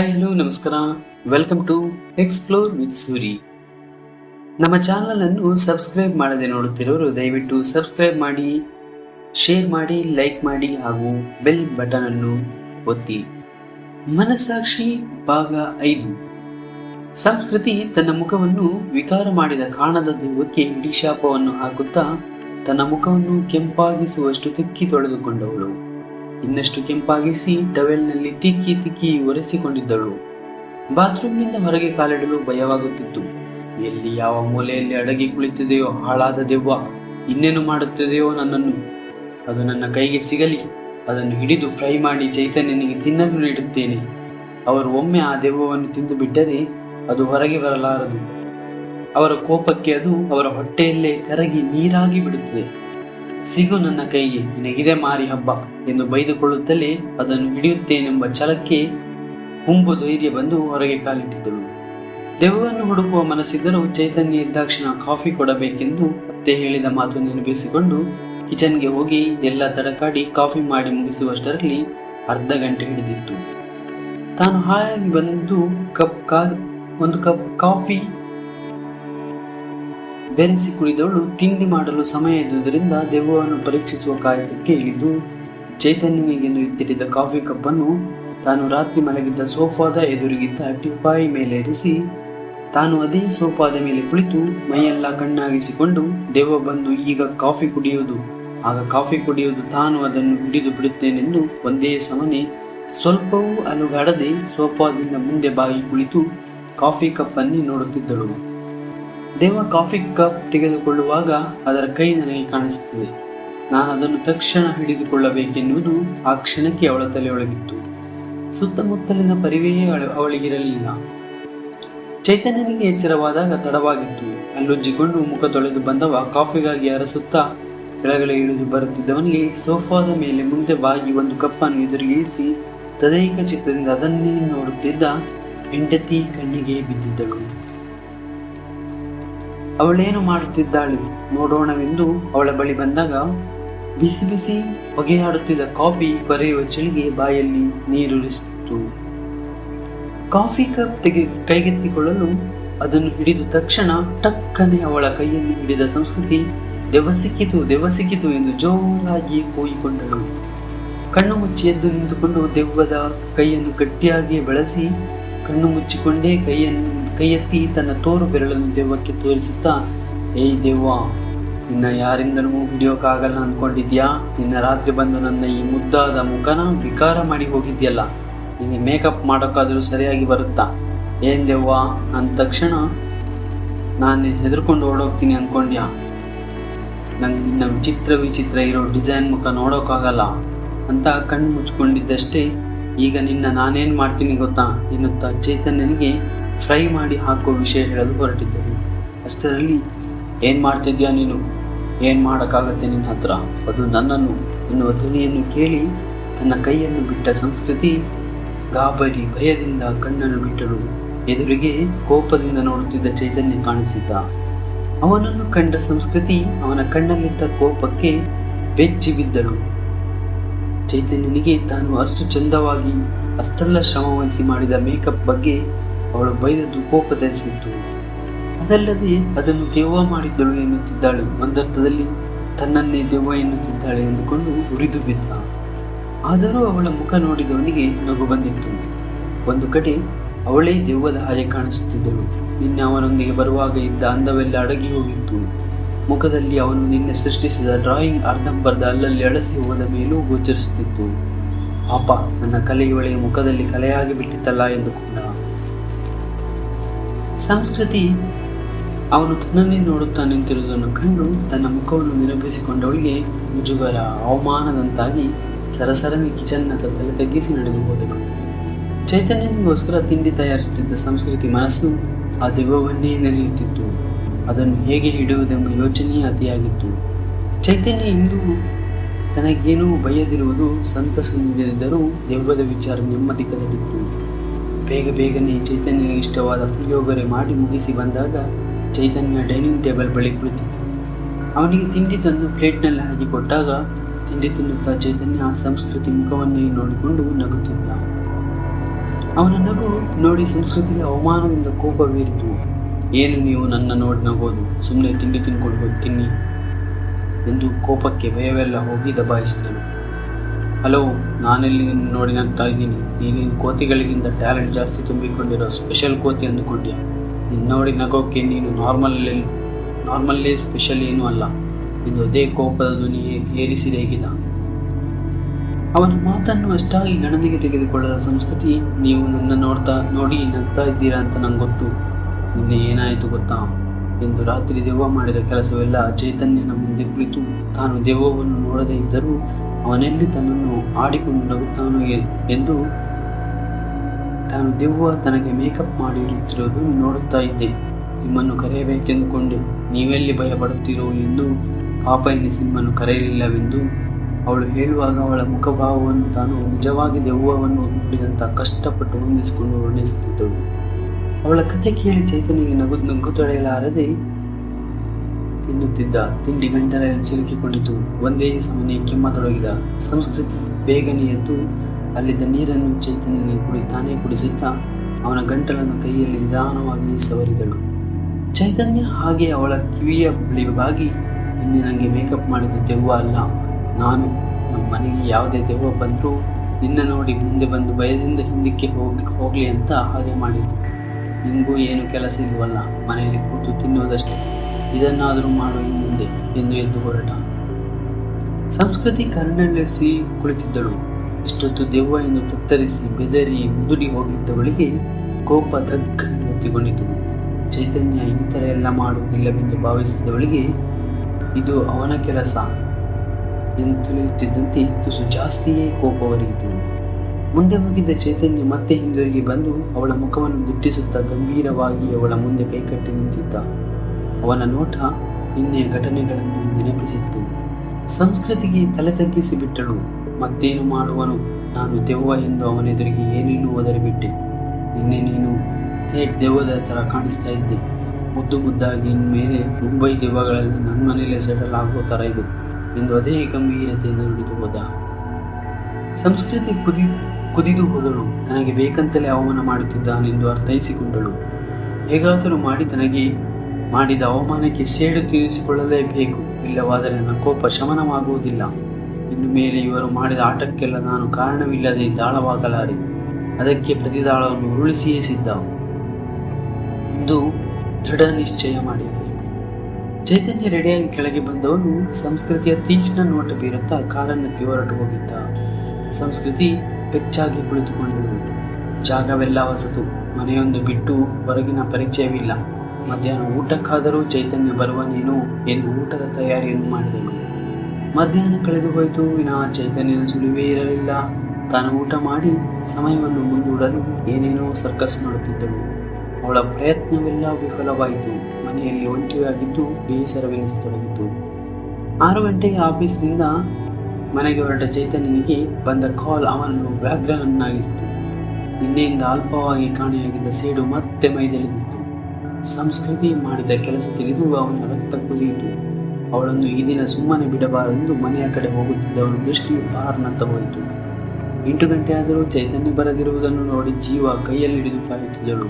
Hi hello ನಮಸ್ಕಾರ. Welcome to explore with Suri ನಮ್ಮ channel ಅನ್ನು ಸಬ್ಸ್ಕ್ರೈಬ್ ಮಾಡದೆ ನೋಡುತ್ತಿರೋರು ದಯವಿಟ್ಟು ಸಬ್ಸ್ಕ್ರೈಬ್ ಮಾಡಿ ಶೇರ್ ಮಾಡಿ ಲೈಕ್ ಮಾಡಿ ಹಾಗೂ ಬೆಲ್ ಬಟನ್ ಅನ್ನು ಒತ್ತಿ. ಮನಸ್ಸಾಕ್ಷಿ ಭಾಗ ಐದು. ಸಂಸ್ಕೃತಿ ತನ್ನ ಮುಖವನ್ನು ವಿಕಾರ ಮಾಡಿದ ಕಾಣದ ಇಡೀ ಶಾಪವನ್ನು ಹಾಕುತ್ತಾ ತನ್ನ ಮುಖವನ್ನು ಕೆಂಪಾಗಿಸುವಷ್ಟು ತಿಕ್ಕಿ ತೊಳೆದುಕೊಂಡವಳು. ಇನ್ನಷ್ಟು ಕೆಂಪಾಗಿಸಿ ಟವೆಲ್ನಲ್ಲಿ ತಿಕ್ಕಿ ತಿಕ್ಕಿ ಒರೆಸಿಕೊಂಡಿದ್ದಳು. ಬಾತ್ರೂಮ್ನಿಂದ ಹೊರಗೆ ಕಾಲಿಡಲು ಭಯವಾಗುತ್ತಿತ್ತು. ಎಲ್ಲಿ ಯಾವ ಮೂಲೆಯಲ್ಲಿ ಅಡಗಿ ಕುಳಿತಿದೆಯೋ ಹಾಳಾದ ದೆವ್ವ ಇನ್ನೇನು ಮಾಡುತ್ತದೆಯೋ ನನ್ನನ್ನು. ಅದು ನನ್ನ ಕೈಗೆ ಸಿಗಲಿ, ಅದನ್ನು ಹಿಡಿದು ಫ್ರೈ ಮಾಡಿ ಚೈತನ್ಯನಿಗೆ ತಿನ್ನಲು ನೀಡುತ್ತೇನೆ. ಅವರು ಒಮ್ಮೆ ಆ ದೆವ್ವವನ್ನು ತಿಂದು ಬಿಟ್ಟರೆ ಅದು ಹೊರಗೆ ಬರಲಾರದು. ಅವರ ಕೋಪಕ್ಕೆ ಅದು ಅವರ ಹೊಟ್ಟೆಯಲ್ಲೇ ಕರಗಿ ನೀರಾಗಿ ಬಿಡುತ್ತದೆ. ಸಿಗು ನನ್ನ ಕೈಗೆ, ನಿನಗಿದೆ ಮಾರಿ ಹಬ್ಬ ಎಂದು ಬೈದುಕೊಳ್ಳುತ್ತಲೇ ಅದನ್ನು ಹಿಡಿಯುತ್ತೇನೆಂಬ ಛಲಕ್ಕೆ ಹುಂಬು ಧೈರ್ಯ ಬಂದು ಹೊರಗೆ ಕಾಲಿಟ್ಟಿದ್ದಳು. ದೆವ್ವವನ್ನು ಹುಡುಕುವ ಮನಸ್ಸಿದ್ದರೂ ಚೈತನ್ಯ ಇದ್ದಾಕ್ಷಣ ಕಾಫಿ ಕೊಡಬೇಕೆಂದು ಅತ್ತೆ ಹೇಳಿದ ಮಾತು ನೆನಪಿಸಿಕೊಂಡು ಕಿಚನ್ಗೆ ಹೋಗಿ ಎಲ್ಲ ತಡಕಾಡಿ ಕಾಫಿ ಮಾಡಿ ಮುಗಿಸುವಷ್ಟರಲ್ಲಿ ಅರ್ಧ ಗಂಟೆ ಹಿಡಿದಿತ್ತು. ತಾನು ಹಾಯಾಗಿ ಬಂದು ಕಪ್ ಕಾ, ಒಂದು ಕಪ್ ಕಾಫಿ ಬೆರೆಸಿ ಕುಳಿದವಳು ತಿಂಡಿ ಮಾಡಲು ಸಮಯ ಇದ್ದುದರಿಂದ ದೆವ್ವವನ್ನು ಪರೀಕ್ಷಿಸುವ ಕಾಯಕಕ್ಕೆ ಇಳಿದು ಚೈತನ್ಯನಿಗೆಂದು ಇಟ್ಟಿದ್ದ ಕಾಫಿ ಕಪ್ಪನ್ನು ತಾನು ರಾತ್ರಿ ಮಲಗಿದ್ದ ಸೋಫಾದ ಎದುರಿಗಿದ್ದ ಟಿಪ್ಪಾಯಿ ಮೇಲೆ ಇರಿಸಿ, ತಾನು ಅದೇ ಸೋಫಾದ ಮೇಲೆ ಕುಳಿತು ಮೈಯೆಲ್ಲ ಕಣ್ಣಾಗಿಸಿಕೊಂಡು ದೆವ್ವ ಬಂದು, ಈಗ ಕಾಫಿ ಕುಡಿಯುವುದು ಆಗ ಕಾಫಿ ಕುಡಿಯುವುದು ತಾನು ಅದನ್ನು ಹಿಡಿದು ಬಿಡುತ್ತೇನೆಂದು ಒಂದೇ ಸಮನೆ ಸ್ವಲ್ಪವೂ ಅಲುಗಾಡದೆ ಸೋಫಾದಿಂದ ಮುಂದೆ ಬಾಗಿ ಕುಳಿತು ಕಾಫಿ ಕಪ್ಪನ್ನೇ ನೋಡುತ್ತಿದ್ದಳು. ದೇವ ಕಾಫಿ ಕಪ್ ತೆಗೆದುಕೊಳ್ಳುವಾಗ ಅದರ ಕೈ ನನಗೆ ಕಾಣಿಸುತ್ತದೆ. ನಾನು ಅದನ್ನು ತಕ್ಷಣ ಹಿಡಿದುಕೊಳ್ಳಬೇಕೆನ್ನುವುದು ಆ ಕ್ಷಣಕ್ಕೆ ಅವಳ ತಲೆಯೊಳಗಿತ್ತು. ಸುತ್ತಮುತ್ತಲಿನ ಪರಿವೆಯೇ ಅವಳ- ಅವಳಿಗಿರಲಿಲ್ಲ. ಚೈತನ್ಯನಿಗೆ ಎಚ್ಚರವಾದಾಗ ತಡವಾಗಿತ್ತು. ಅಲ್ಲೊಜ್ಜಿಕೊಂಡು ಮುಖ ತೊಳೆದು ಬಂದವ ಕಾಫಿಗಾಗಿ ಅರಸುತ್ತಾ ಕೆಳಗಡೆ ಇಳಿದು ಬರುತ್ತಿದ್ದವನಿಗೆ ಸೋಫಾದ ಮೇಲೆ ಮುಂದೆ ಬಾಗಿ ಒಂದು ಕಪ್ಪನ್ನು ಎದುರುಗಿಸಿ ತದೈಕ ಚಿತ್ರದಿಂದ ಅದನ್ನೇ ನೋಡುತ್ತಿದ್ದ ಹೆಂಡತಿ ಕಣ್ಣಿಗೆ ಬಿದ್ದಿದ್ದಳು. ಅವಳೇನು ಮಾಡುತ್ತಿದ್ದಾಳೆ? ನೋಡೋಣವೆಂದು ಅವಳ ಬಳಿ ಬಂದಾಗ ಬಿಸಿ ಬಿಸಿ ಹೊಗೆಯಾಡುತ್ತಿದ್ದ ಕಾಫಿ ಕೊರೆಯುವ ಚಳಿಗೆ ಬಾಯಲ್ಲಿ ನೀರುರಿಸಿತು ಕಾಫಿ ಕಪ್ ತೆಗೆ, ಕೈಗೆತ್ತಿಕೊಳ್ಳಲು ಅದನ್ನು ಹಿಡಿದ ತಕ್ಷಣ ಟಕ್ಕನೆ ಅವಳ ಕೈಯನ್ನು ಹಿಡಿದ ಸಂಸ್ಕೃತಿ ದೆವ್ವ ಸಿಕ್ಕಿತು ದೆವ್ವ ಸಿಕ್ಕಿತು ಎಂದು ಜೋರಾಗಿ ಕೂಗಿಕೊಂಡಳು. ಕಣ್ಣು ಮುಚ್ಚಿ ಎದ್ದು ನಿಂತುಕೊಂಡು ದೆವ್ವದ ಕೈಯನ್ನು ಗಟ್ಟಿಯಾಗಿ ಬೆಳೆಸಿ ಕಣ್ಣು ಮುಚ್ಚಿಕೊಂಡೇ ಕೈಯನ್ನು ಕೈಯೆತ್ತಿ ತನ್ನ ತೋರು ಬೆರಳನ್ನು ದೆವ್ವಕ್ಕೆ ತೋರಿಸುತ್ತಾ, ಏಯ್ ದೆವ್ವ, ನಿನ್ನ ಯಾರಿಂದಲೂ ಹಿಡಿಯೋಕ್ಕಾಗಲ್ಲ ಅಂದ್ಕೊಂಡಿದ್ಯಾ ನಿನ್ನ ರಾತ್ರಿ ಬಂದು ನನ್ನ ಈ ಮುದ್ದಾದ ಮುಖನ ವಿಕಾರ ಮಾಡಿ ಹೋಗಿದ್ಯಲ್ಲ? ನಿನಗೆ ಮೇಕಪ್ ಮಾಡೋಕ್ಕಾದರೂ ಸರಿಯಾಗಿ ಬರುತ್ತಾ? ಏನ್ ದೆವ್ವ, ಅಂದ ತಕ್ಷಣ ನಾನು ಹೆದರ್ಕೊಂಡು ಓಡೋಗ್ತೀನಿ ಅಂದ್ಕೊಂಡ್ಯಾ ನಂಗೆ ನಿನ್ನ ವಿಚಿತ್ರ ವಿಚಿತ್ರ ಇರೋ ಡಿಸೈನ್ ಮುಖ ನೋಡೋಕ್ಕಾಗಲ್ಲ? ಅಂತ ಕಣ್ಣು ಮುಚ್ಕೊಂಡಿದ್ದಷ್ಟೇ ಈಗ ನಿನ್ನ ನಾನೇನು ಮಾಡ್ತೀನಿ ಗೊತ್ತಾ ಎನ್ನುತ್ತಾ ಚೈತನ್ಯನಿಗೆ ಫ್ರೈ ಮಾಡಿ ಹಾಕೋ ವಿಷಯ ಹೇಳಲು ಹೊರಟಿದ್ದರು. ಅಷ್ಟರಲ್ಲಿ, ಏನು ಮಾಡ್ತಿದ್ಯಾ ನೀನು? ಏನು ಮಾಡೋಕ್ಕಾಗತ್ತೆ ನಿನ್ನ ಹತ್ರ? ಅದು ನನ್ನನ್ನು ಎನ್ನುವ ಧ್ವನಿಯನ್ನು ಕೇಳಿ ತನ್ನ ಕೈಯನ್ನು ಬಿಟ್ಟ ಸಂಸ್ಕೃತಿ ಗಾಬರಿ ಭಯದಿಂದ ಕಣ್ಣನ್ನು ಬಿಟ್ಟಳು. ಎದುರಿಗೆ ಕೋಪದಿಂದ ನೋಡುತ್ತಿದ್ದ ಚೈತನ್ಯ ಕಾಣಿಸಿದ್ದ. ಅವನನ್ನು ಕಂಡ ಸಂಸ್ಕೃತಿ ಅವನ ಕಣ್ಣಲ್ಲಿದ್ದ ಕೋಪಕ್ಕೆ ಬೆಚ್ಚಿ ಬಿದ್ದಳು ಚೈತನ್ಯನಿಗೆ ತಾನು ಅಷ್ಟು ಚಂದವಾಗಿ, ಅಷ್ಟೆಲ್ಲ ಶ್ರಮವಹಿಸಿ ಮಾಡಿದ ಮೇಕಪ್ ಬಗ್ಗೆ ಅವಳು ಬೈದದ್ದು ಕೋಪ ಧರಿಸಿತ್ತು ಅದಲ್ಲದೆ ಅದನ್ನು ದೆವ್ವ ಮಾಡಿದ್ದಳು ಎನ್ನುತ್ತಿದ್ದಾಳು. ಒಂದರ್ಥದಲ್ಲಿ ತನ್ನನ್ನೇ ದೆವ್ವ ಎನ್ನುತ್ತಿದ್ದಾಳೆ ಎಂದುಕೊಂಡು ಉರಿದು ಬಿದ್ದ. ಆದರೂ ಅವಳ ಮುಖ ನೋಡಿದವನಿಗೆ ನಗು ಬಂದಿತ್ತು. ಒಂದು ಕಡೆ ಅವಳೇ ದೆವ್ವದ ಹಾಗೆ ಕಾಣಿಸುತ್ತಿದ್ದಳು. ನಿನ್ನೆ ಅವನೊಂದಿಗೆ ಬರುವಾಗ ಇದ್ದ ಅಂದವೆಲ್ಲ ಅಡಗಿ ಹೋಗಿತ್ತು. ಮುಖದಲ್ಲಿ ಅವನು ನಿನ್ನೆ ಸೃಷ್ಟಿಸಿದ ಡ್ರಾಯಿಂಗ್ ಅರ್ಧಂಬರ್ಧ ಅಲ್ಲಲ್ಲಿ ಅಳಸಿ ಹೋದ ಮೇಲೂ ಗೋಚರಿಸುತ್ತಿತ್ತು. ಪಾಪ, ನನ್ನ ಕಲೆಯೊಳಗೆ ಮುಖದಲ್ಲಿ ಕಲೆಯಾಗಿ ಬಿಟ್ಟಿತ್ತಲ್ಲ ಎಂದುಕೊಂಡ. ಸಂಸ್ಕೃತಿ, ಅವನು ತನ್ನನ್ನೇ ನೋಡುತ್ತಾ ನಿಂತಿರುವುದನ್ನು ಕಂಡು ತನ್ನ ಮುಖವನ್ನು ನಿರೂಪಿಸಿಕೊಂಡವಳಿಗೆ ಮುಜುಗರ, ಅವಮಾನದಂತಾಗಿ ಸರಸರನೆ ಕಿಚನ್ನತ್ತ ತಲೆ ತಗ್ಗಿಸಿ ನಡೆದು ಹೋದಳು. ಚೈತನ್ಯನಿಗೋಸ್ಕರ ತಿಂಡಿ ತಯಾರಿಸುತ್ತಿದ್ದ ಸಂಸ್ಕೃತಿ ಮನಸ್ಸು ಆ ದೆವ್ವವನ್ನೇ ನೆನೆಯುತ್ತಿತ್ತು. ಅದನ್ನು ಹೇಗೆ ಹಿಡಿಯುವುದೆಂಬ ಯೋಚನೆಯೇ ಅತಿಯಾಗಿತ್ತು. ಚೈತನ್ಯ ಇಂದು ತನಗೇನೂ ಬಯ್ಯದಿರುವುದು ಸಂತಸ ನೀಡದಿದ್ದರೂ ದೆವ್ವದ ವಿಚಾರ ನೆಮ್ಮದಿ ಕದಡಿತ್ತು. ಬೇಗ ಬೇಗನೆ ಚೈತನ್ಯನಿಗೆ ಇಷ್ಟವಾದ ಪುಳಿಯೋಗರೆ ಮಾಡಿ ಮುಗಿಸಿ ಬಂದಾಗ ಚೈತನ್ಯ ಡೈನಿಂಗ್ ಟೇಬಲ್ ಬಳಿ ಕುಳಿತಿತ್ತು ಅವನಿಗೆ ತಿಂಡಿ ತಂದು ಪ್ಲೇಟ್ನಲ್ಲಿ ಹಾಕಿ ಕೊಟ್ಟಾಗ ತಿಂಡಿ ತಿನ್ನುತ್ತಾ ಚೈತನ್ಯ ಸಂಸ್ಕೃತಿ ಮುಖವನ್ನೇ ನೋಡಿಕೊಂಡು ನಗುತ್ತಿದ್ದ. ಅವನ ನಗು ನೋಡಿ ಸಂಸ್ಕೃತಿಗೆ ಅವಮಾನದಿಂದ ಕೋಪವೇರಿತು. ಏನು ನೀವು ನನ್ನ ನೋಡಿ ನಗೋದು? ಸುಮ್ಮನೆ ತಿಂಡಿ ತಿನ್ಕೊಂಡು ಹೋಗಿ, ತಿನ್ನಿ. ಎಂದು ಕೋಪಕ್ಕೆ ಭಯವೆಲ್ಲ ಹೋಗಿ ದಬಾಯಿಸಿದನು. ಹಲೋ, ನಾನೆಲ್ಲಿ ನೋಡಿ ನಗ್ತಾ ಇದ್ದೀನಿ. ನೀನೇನು ಕೋತಿಗಳಿಗಿಂತ ಟ್ಯಾಲೆಂಟ್ ಜಾಸ್ತಿ ತುಂಬಿಕೊಂಡಿರೋ ಸ್ಪೆಷಲ್ ಕೋತಿ ಅಂದುಕೊಂಡೆ ನಿನ್ನ ನೋಡಿ ನಗೋಕ್ಕೆ ನೀನು ನಾರ್ಮಲ್ ನಾರ್ಮಲ್ಲೇ ಸ್ಪೆಷಲ್ ಏನೂ ಅಲ್ಲ. ಎಂದು ಅದೇ ಕೋಪದ ಧ್ವನಿ ಏರಿಸಿದೇಗಿಲ್ಲ ಅವನ ಮಾತನ್ನು ಅಷ್ಟಾಗಿ ಗಣನೆಗೆ ತೆಗೆದುಕೊಳ್ಳದ ಸಂಸ್ಕೃತಿ, ನೀವು ನನ್ನ ನೋಡ್ತಾ, ನೋಡಿ ನಗ್ತಾ ಇದ್ದೀರಾ ಅಂತ ನಂಗೆ ನಿನ್ನೆ ಏನಾಯಿತು ಗೊತ್ತಾ? ಎಂದು ರಾತ್ರಿ ದೆವ್ವ ಮಾಡಿದ ಕೆಲಸವೆಲ್ಲ ಚೈತನ್ಯನ ಮುಂದೆ ಕುಳಿತು, ತಾನು ದೆವ್ವವನ್ನು ನೋಡದೇ ಇದ್ದರೂ ಅವನೆಲ್ಲಿ ತನ್ನನ್ನು ಆಡಿಕೊಂಡು ನಗುತ್ತಾನೋ ಎಂದು ತಾನು ದೆವ್ವ ತನಗೆ ಮೇಕಪ್ ಮಾಡಿರುತ್ತಿರೋದು ನೋಡುತ್ತಾ ಇದ್ದೆ. ನಿಮ್ಮನ್ನು ಕರೆಯಬೇಕೆಂದುಕೊಂಡೆ ನೀವೆಲ್ಲಿ ಭಯಪಡುತ್ತೀರೋ ಎಂದು ಪಾಪ ಎನ್ನಿಸಿ ನಿಮ್ಮನ್ನು ಕರೆಯಲಿಲ್ಲವೆಂದು ಅವಳು ಹೇಳುವಾಗ ಅವಳ ಮುಖಭಾವವನ್ನು ತಾನು ನಿಜವಾಗಿ ದೆವ್ವವನ್ನು ನೋಡಿದಂತ ಕಷ್ಟಪಟ್ಟು ಹೊಂದಿಸಿಕೊಂಡು ವರ್ಣಿಸುತ್ತಿದ್ದಳು. ಅವಳ ಕಥೆ ಕೇಳಿ ಚೈತನ್ಯ ನಗು ನಗು ತಡೆಯಲಾರದೆ ತಿನ್ನುತ್ತಿದ್ದ ತಿಂಡಿ ಗಂಟಲಲ್ಲಿ ಸಿಲುಕಿಕೊಂಡಿತು. ಒಂದೇ ಸಮನೆ ಕೆಮ್ಮತೊಡಗಿದ ಸಂಸ್ಕೃತಿ ಬೇಗನೆ ಎದ್ದು ಅಲ್ಲಿದ್ದ ನೀರನ್ನು ಚೈತನ್ಯನ ಕುಡಿ ತಾನೇ ಕುಡಿಸುತ್ತಾ ಅವನ ಗಂಟಲನ್ನು ಕೈಯಲ್ಲಿ ನಿಧಾನವಾಗಿ ಸವರಿದಳು. ಚೈತನ್ಯ ಹಾಗೆ ಅವಳ ಕಿವಿಯ ಬಳಿ ಬಾಗಿ ನಿನ್ನೆ ನನಗೆ ಮೇಕಪ್ ಮಾಡಿದ ದೆವ್ವ ಅಲ್ಲ. ನಾನು ನಮ್ಮ ಮನೆಗೆ ಯಾವುದೇ ದೆವ್ವ ಬಂದರೂ ನಿನ್ನ ನೋಡಿ ಮುಂದೆ ಬಂದು ಭಯದಿಂದ ಹಿಂದಕ್ಕೆ ಹೋಗಿ ಹೋಗಲಿ ಅಂತ ಹಾಗೆ ಮಾಡಿದ್ದು. ನಿಮಗೂ ಏನು ಕೆಲಸ ಇಲ್ವಲ್ಲ, ಮನೆಯಲ್ಲಿ ಕೂತು ತಿನ್ನುವುದಷ್ಟೇ. ಇದನ್ನಾದರೂ ಮಾಡುವ ಮುಂದೆ, ಎಂದು ಎದ್ದು ಹೊರಟ. ಸಂಸ್ಕೃತಿ ಕರ್ನಲ್ಲಿಸಿ ಕುಳಿತಿದ್ದಳು. ಇಷ್ಟೊತ್ತು ದೆವ್ವ ಎಂದು ತತ್ತರಿಸಿ ಬೆದರಿ ಮುದುಡಿ ಹೋಗಿದ್ದವಳಿಗೆ ಕೋಪ ದಗ್ಗನ್ನು ಹೊತ್ತಿಕೊಂಡಿತು ಚೈತನ್ಯ ಈ ಥರ ಎಲ್ಲ ಮಾಡುವುದಿಲ್ಲವೆಂದು ಭಾವಿಸಿದವಳಿಗೆ ಇದು ಅವನ ಕೆಲಸ. ಎಂದು ತಿಳಿಯುತ್ತಿದ್ದಂತೆ ತುಸು ಜಾಸ್ತಿಯೇ ಕೋಪವರಿಯಿತು ಮುಂದೆ ಹೋಗಿದ್ದ ಚೈತನ್ಯ ಮತ್ತೆ ಹಿಂದಿರುಗಿ ಬಂದು ಅವಳ ಮುಖವನ್ನು ದಿಟ್ಟಿಸುತ್ತಾ ಗಂಭೀರವಾಗಿ ಅವಳ ಮುಂದೆ ಕೈಕಟ್ಟಿ ನಿಂತಿದ್ದ. ಅವನ ನೋಟ ನಿನ್ನೆಯ ಘಟನೆಗಳನ್ನು ನೆನಪಿಸಿತ್ತು. ಸಂಸ್ಕೃತಿಗೆ ತಲೆ ತಗ್ಗಿಸಿ ಬಿಟ್ಟಳು ಮತ್ತೇನು ಮಾಡುವನು? ನಾನು ದೆವ್ವ ಎಂದು ಅವನೆದುರಿಗೆ ಏನೇನು ಒದರಿಬಿಟ್ಟೆ ನಿನ್ನೆ ನೀನು ಥೇಟ್ ದೆವ್ವದ ಥರ ಕಾಣಿಸ್ತಾ ಇದ್ದೆ. ಮುದ್ದು ಮುದ್ದಾಗಿ ಇನ್ಮೇಲೆ ಮುಂಬೈ ದೆವ್ವಗಳೆಲ್ಲ ನನ್ನ ಮನೆಯಲ್ಲೇ ಸೆಟಲ್ ಆಗೋ ಥರ ಇದೆ ಎಂದು ಅದೇ ಗಂಭೀರತೆಯಿಂದ ನುಡಿದು ಹೋದ. ಸಂಸ್ಕೃತಿ ಕುದಿ ಕುದಿದು ಹೋದಳು. ತನಗೆ ಬೇಕಂತಲೇ ಅವಮಾನ ಮಾಡುತ್ತಿದ್ದಾನೆಂದು ಅರ್ಥೈಸಿಕೊಂಡಳು. ಹೇಗಾದರೂ ಮಾಡಿ ತನಗೆ ಮಾಡಿದ ಅವಮಾನಕ್ಕೆ ಸೇಡು ತೀರಿಸಿಕೊಳ್ಳಲೇಬೇಕು ಇಲ್ಲವಾದರೆ ನನ್ನ ಕೋಪ ಶಮನವಾಗುವುದಿಲ್ಲ. ಇನ್ನು ಮೇಲೆ ಇವರು ಮಾಡಿದ ಆಟಕ್ಕೆಲ್ಲ ನಾನು ಕಾರಣವಿಲ್ಲದೆ ದಾಳವಾಗಲಾರೆ. ಅದಕ್ಕೆ ಪ್ರತಿದಾಳವನ್ನು ಉರುಳಿಸಿಯೇ ಸಿದ್ಧ. ಎಂದು ದೃಢ ನಿಶ್ಚಯ ಮಾಡಿದರು ಚೈತನ್ಯ ರೆಡಿಯಾಗಿ ಕೆಳಗೆ ಬಂದವನು ಸಂಸ್ಕೃತಿಯ ತೀಕ್ಷ್ಣ ನೋಟ ಬೀರುತ್ತಾ ಕಾರನ್ನಕ್ಕೆ ಹೊರಟು ಹೋಗಿದ್ದ. ಸಂಸ್ಕೃತಿ ಬೆಚ್ಚಾಗಿ ಕುಳಿತುಕೊಂಡು ಜಾಗವೆಲ್ಲ ಹೊಸತು ಮನೆಯೊಂದು ಬಿಟ್ಟು ಹೊರಗಿನ ಪರಿಚಯವಿಲ್ಲ. ಮಧ್ಯಾಹ್ನ ಊಟಕ್ಕಾದರೂ ಚೈತನ್ಯ ಬರುವನೇನೋ ಎಂದು ಊಟದ ತಯಾರಿಯನ್ನು ಮಾಡಿದಳು. ಮಧ್ಯಾಹ್ನ ಕಳೆದು ಹೋಯಿತು. ವಿನಾ ಚೈತನ್ಯನ ಸುಳಿವೇ ಇರಲಿಲ್ಲ. ತಾನು ಊಟ ಮಾಡಿ ಸಮಯವನ್ನು ಮುಂದೂಡಲು ಏನೇನೋ ಸರ್ಕಸ್ ಮಾಡುತ್ತಿದ್ದಳು. ಅವಳ ಪ್ರಯತ್ನವೆಲ್ಲ ವಿಫಲವಾಯಿತು. ಮನೆಯಲ್ಲಿ ಒಂಟಿಯಾಗಿದ್ದು ಬೇಸರವೆನಿಸತೊಡಗಿತು. ಆರು ಗಂಟೆಗೆ ಆಫೀಸ್ನಿಂದ ಮನೆಗೆ ಹೊರಟ ಚೈತನ್ಯನಿಗೆ ಬಂದ ಕಾಲ್ ಅವನನ್ನು ವ್ಯಾಘ್ರವನ್ನಾಗಿಸಿತು ನಿನ್ನೆಯಿಂದ ಅಲ್ಪವಾಗಿ ಕಾಣೆಯಾಗಿದ್ದ ಸೇಡು ಮತ್ತೆ ಮೈದೆಳೆದಿತ್ತು. ಸಂಸ್ಕೃತಿ ಮಾಡಿದ ಕೆಲಸ ತಿಳಿದು ಅವನ ರಕ್ತ ಕುದಿಯಿತು. ಅವಳನ್ನು ಈ ದಿನ ಸುಮ್ಮನೆ ಬಿಡಬಾರದೆಂದು ಮನೆಯ ಕಡೆ ಹೋಗುತ್ತಿದ್ದವನ ದೃಷ್ಟಿ ಬಾರ್ನತ್ತ ಹೋಯಿತು. ಎಂಟು ಗಂಟೆ ಆದರೂ ಚೈತನ್ಯ ಬರದಿರುವುದನ್ನು ನೋಡಿ ಜೀವ ಕೈಯಲ್ಲಿ ಹಿಡಿದು ಕಾಯುತ್ತಿದ್ದಳು.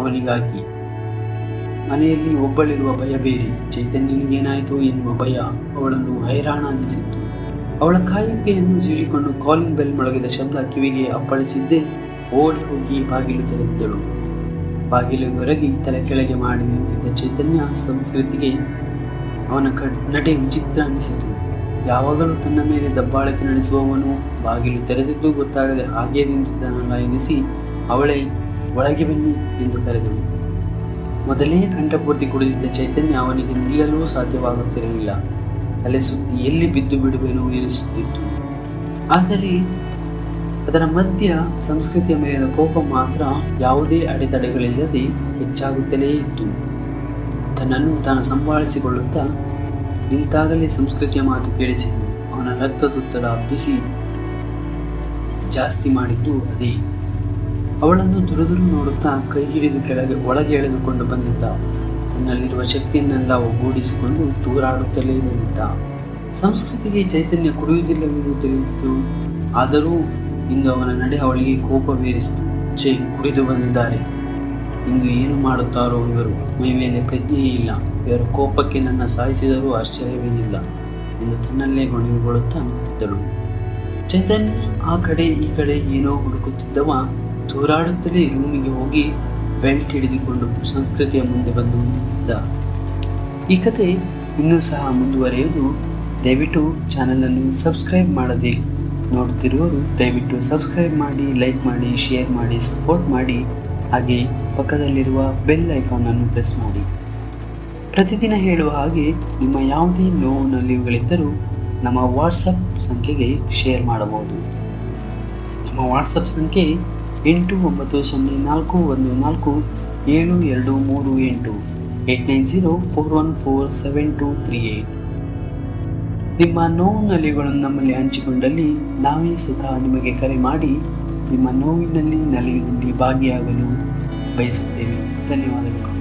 ಅವನಿಗಾಗಿ ಮನೆಯಲ್ಲಿ ಒಬ್ಬಳಿರುವ ಭಯ ಬೇರೆ. ಚೈತನ್ಯನಿಗೇನಾಯಿತು ಎನ್ನುವ ಭಯ ಅವಳನ್ನು ಹೈರಾಣಾಗಿಸಿತ್ತು ಅವಳ ಕಾಯಿಕೆಯನ್ನು ಸೀಳಿಕೊಂಡು ಕಾಲಿಂಗ್ ಬೆಲ್ ಮೊಳಗಿದ ಶಬ್ದ ಕಿವಿಗೆ ಅಪ್ಪಳಿಸಿದ್ದೇ ಓಡಿ ಹೋಗಿ ಬಾಗಿಲು ತೆರೆದಿದ್ದಳು. ಬಾಗಿಲು ಹೊರಗಿ ತಲೆ ಕೆಳಗೆ ಮಾಡಿ ನಿಂತಿದ್ದ ಚೈತನ್ಯ ಸಂಸ್ಕೃತಿಗೆ ಅವನ ಕ, ನಡೆ ವಿಚಿತ್ರ ಅನ್ನಿಸಿತು. ಯಾವಾಗಲೂ ತನ್ನ ಮೇಲೆ ದಬ್ಬಾಳಿಕೆ ನಡೆಸುವವನು ಬಾಗಿಲು ತೆರೆದಿದ್ದು ಗೊತ್ತಾಗದೆ ಹಾಗೆ ನಿಂತಿದ್ದನಲ್ಲ ಎನಿಸಿ ಅವಳೇ ಒಳಗೆ ಬನ್ನಿ ಎಂದು ಕರೆದಳು. ಮೊದಲೇ ಕಂಠಪೂರ್ತಿ ಕುಡಿದಿದ್ದ ಚೈತನ್ಯ ಅವನಿಗೆ ನಿಲ್ಲಲು ಸಾಧ್ಯವಾಗುತ್ತಿರಲಿಲ್ಲ. ತಲೆ ಸುತ್ತಿ ಎಲ್ಲಿ ಬಿದ್ದು ಬಿಡುವೆನು ಎನಿಸುತ್ತಿತ್ತು ಆದರೆ ಅದರ ಮಧ್ಯ ಸಂಸ್ಕೃತಿಯ ಮೇಲಿನ ಕೋಪ ಮಾತ್ರ ಯಾವುದೇ ಅಡೆತಡೆಗಳಿಲ್ಲದೆ ಹೆಚ್ಚಾಗುತ್ತಲೇ ಇತ್ತು. ತನ್ನನ್ನು ತಾನು ಸಂಭಾಳಿಸಿಕೊಳ್ಳುತ್ತಾ ನಿಂತಾಗಲೇ ಸಂಸ್ಕೃತಿಯ ಮಾತು ಕೇಳಿಸಿದ್ದು ಅವನ ರಕ್ತದೊತ್ತಡ ಬಿಸಿ ಜಾಸ್ತಿ ಮಾಡಿದ್ದು ಅದೇ. ಅವಳನ್ನು ದುರದುರು ನೋಡುತ್ತಾ ಕೈ ಹಿಡಿದು ಕೆಳಗೆ ಒಳಗೆ ಎಳೆದುಕೊಂಡು ಬಂದಿದ್ದ. ತನ್ನಲ್ಲಿರುವ ಶಕ್ತಿಯನ್ನೆಲ್ಲ ಒಗ್ಗೂಡಿಸಿಕೊಂಡು ತೂರಾಡುತ್ತಲೇ ಬಂದಿದ್ದ ಸಂಸ್ಕೃತಿಗೆ ಚೈತನ್ಯ ಕುಡಿಯುವುದಿಲ್ಲವೆಂದು ತಿಳಿಯಿತು. ಆದರೂ ಇಂದು ಅವನ ನಡೆ ಅವಳಿಗೆ ಕೋಪವೇರಿಸಿತು. ಛೇ, ಕುಡಿದು ಬಂದಿದ್ದಾರೆ. ಇಂದು ಏನು ಮಾಡುತ್ತಾರೋ ಇವರು? ಮೈ ಮೇಲೆ ಪ್ರಜ್ಞೆಯೇ ಇಲ್ಲ. ಇವರ ಕೋಪಕ್ಕೆ ನನ್ನ ಸಾಯಿಸಿದರೂ ಆಶ್ಚರ್ಯವೇನಿಲ್ಲ ಎಂದು ತನ್ನಲ್ಲೇ ಗೊಣಗಿಕೊಳ್ಳುತ್ತಾ ನಿಂತಿದ್ದಳು ಚೈತನ್ಯ ಆ ಕಡೆ ಈ ಕಡೆ ಏನೋ ಹುಡುಕುತ್ತಿದ್ದವ. ತೂರಾಡುತ್ತಲೇ ರೂಮಿಗೆ ಹೋಗಿ ಬೆಲ್ಟ್ ಹಿಡಿದುಕೊಂಡು ಸಂಸ್ಕೃತಿಯ ಮುಂದೆ ಬಂದು ನಿಂತಿದ್ದ. ಈ ಕತೆ ಇನ್ನೂ ಸಹ ಮುಂದುವರೆಯುವುದು ದಯವಿಟ್ಟು ಚಾನಲನ್ನು ಸಬ್ಸ್ಕ್ರೈಬ್ ಮಾಡದೆ ನೋಡುತ್ತಿರುವವರು ದಯವಿಟ್ಟು ಸಬ್ಸ್ಕ್ರೈಬ್ ಮಾಡಿ ಲೈಕ್ ಮಾಡಿ ಶೇರ್ ಮಾಡಿ ಸಪೋರ್ಟ್ ಮಾಡಿ. ಹಾಗೆ ಪಕ್ಕದಲ್ಲಿರುವ ಬೆಲ್ ಐಕಾನನ್ನು ಪ್ರೆಸ್ ಮಾಡಿ. ಪ್ರತಿದಿನ ಹೇಳುವ ಹಾಗೆ ನಿಮ್ಮ ಯಾವುದೇ ನೋವು ನಮ್ಮ ವಾಟ್ಸಪ್ ಸಂಖ್ಯೆಗೆ ಶೇರ್ ಮಾಡಬಹುದು. ನಮ್ಮ ವಾಟ್ಸಪ್ ಸಂಖ್ಯೆ ಎಂಟು ಒಂಬತ್ತು ಸೊನ್ನೆ ನಾಲ್ಕು ಒಂದು ನಾಲ್ಕು ಏಳು ಎರಡು ಮೂರು ಎಂಟು eight nine zero four one four seven two three eight. ನಿಮ್ಮ ನೋವು ನಲಿಗಳನ್ನು ನಮ್ಮಲ್ಲಿ ಹಂಚಿಕೊಂಡಲ್ಲಿ ನಾವೇ ಸ್ವತಃ ನಿಮಗೆ ಕರೆ ಮಾಡಿ ನಿಮ್ಮ ನೋವಿನಲ್ಲಿ ನಲಿವಿನಲ್ಲಿ ಭಾಗಿಯಾಗಲು ಬಯಸುತ್ತೇವೆ. ಧನ್ಯವಾದಗಳು.